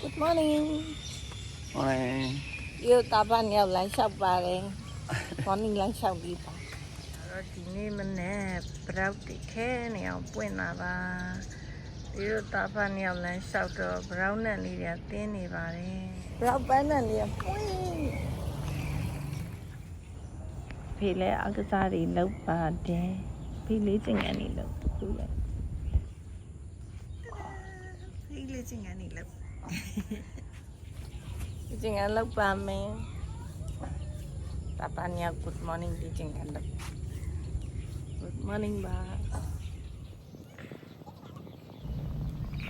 Good morning ဟိုရုပ်တာပါညောက်လမ်းလျှောက်ပါတယ် morning လမ်းလျှောက်ပြီးပါတော့ဒီနေ့မနေ့ပရောက်တိခဲနေအောင်ပွင့်လာပါဒီရုပ်တာပါညောက်လမ်းလျှောက်တော့ brown နဲ့လေးတွေတင်းနေပါတယ် brown ပန်းနဲ့လေးပွင့်ဖေးလဲအကစားတွေလောက်ပါတယ်ဖေးလေးချင်ကနေလောက်ခုလဲဖေးလေးချင်ကနေလောက် ဒီချင်ကလောက်ပါမယ်တပန်ညာ good morning ဒီချင်ကလောက် good morning ပါ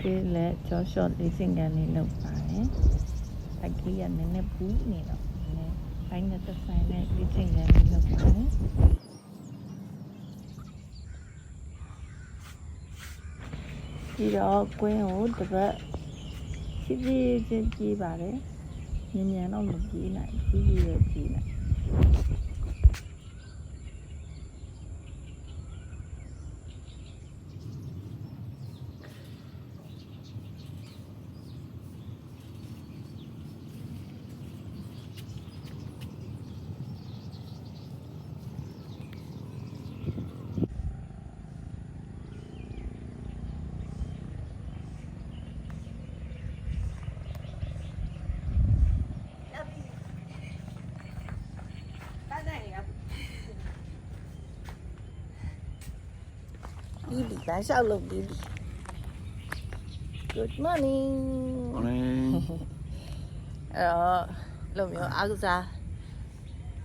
ဒီလေကြောရှော့လေးချင်ကနေလောက်ပါတယ်အကြီးရနည်းနည်းပူးနေတော့နည်းနည်းဘိုင်းနဲ့သက်ဆိုင်နဲ့ဒီချင်ကနေလောက်ပါတယ်ပြီးတော့ကွင်းကိုတစ်ပတ် ဖြည်းဖြည်းချင်းပြေးပါတယ်။မြန်မြန်တော့မပြေးနိုင်ဘူးဖြည်းဖြည်းပဲပြေးနိုင် ပြီးပြီလမ်းလျှောက်လုပ်ပြီးပြီ Good morning ဟိုအဲ့တော့လို့မျိုးအားကစား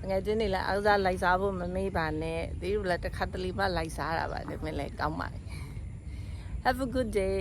ငယ်ချင်းတွေလည်းအားကစားလိုက်စားဖို့မမေ့ပါနဲ့ဒီလိုလည်းတစ်ခါတလေမှလိုက်စားတာပါဒါပေမဲ့လည်းကောင်းပါတယ် Have a good day